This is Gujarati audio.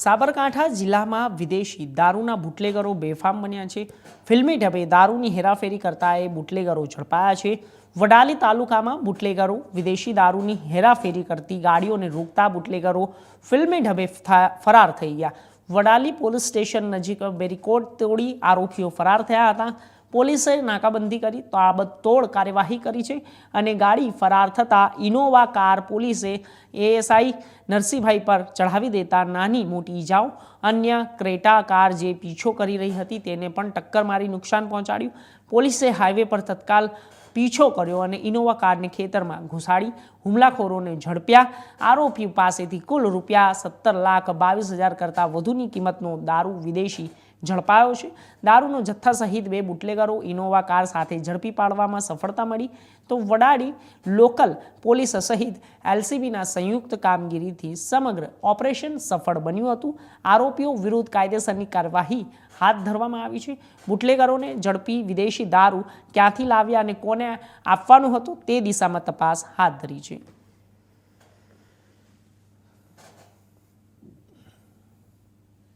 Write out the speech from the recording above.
સાબરકાંઠા જિલ્લામાં વિદેશી દારૂના બુટલેગરો બેફામ બન્યા છે. ફિલ્મી ઢબે દારૂની હેરાફેરી કરતા એ બુટલેગરો ઝડપાયા છે. વડાલી તાલુકામાં બુટલેગરો વિદેશી દારૂની હેરાફેરી કરતી ગાડીઓને રોકતા બુટલેગરો ફિલ્મી ઢબે ફરાર થઈ ગયા. વડાલી પોલીસ સ્ટેશન નજીક બેરીકોડ તોડી આરોપીઓ ફરાર થયા હતા. પોલીસે નાકાબંધી કરી તાબડતોડ કાર્યવાહી કરી છે અને ગાડી ફરાર થતાં ઇનોવા કાર પોલીસે એએસઆઈ નરસિંહભાઈ પર ચઢાવી દેતા નાની મોટી ઈજાઓ. અન્ય ક્રેટા કાર જે પીછો કરી રહી હતી તેને પણ ટક્કર મારી નુકસાન પહોંચાડ્યું. પોલીસે હાઈવે પર તત્કાલ પીછો કર્યો અને ઇનોવા કારને ખેતરમાં ઘુસાડી હુમલાખોરોને ઝડપ્યા. આરોપી પાસેથી કુલ રૂપિયા સત્તર લાખ બાવીસ હજાર કરતાં વધુની કિંમતનો દારૂ વિદેશી ઝડપાયો છે. દારૂનો જથ્થા સહિત બે બુટલેગરો ઇનોવા કાર સાથે ઝડપી પાડવામાં સફળતા મળી. તો વડાડી લોકલ પોલીસ સહિત એલસીબીના સંયુક્ત કામગીરીથી સમગ્ર ઓપરેશન સફળ બન્યું હતું. આરોપીઓ વિરુદ્ધ કાયદેસરની કાર્યવાહી હાથ ધરવામાં આવી છે. બુટલેગરોને ઝડપી વિદેશી દારૂ ક્યાંથી લાવ્યા અને કોને આપવાનું હતું તે દિશામાં તપાસ હાથ ધરી છે.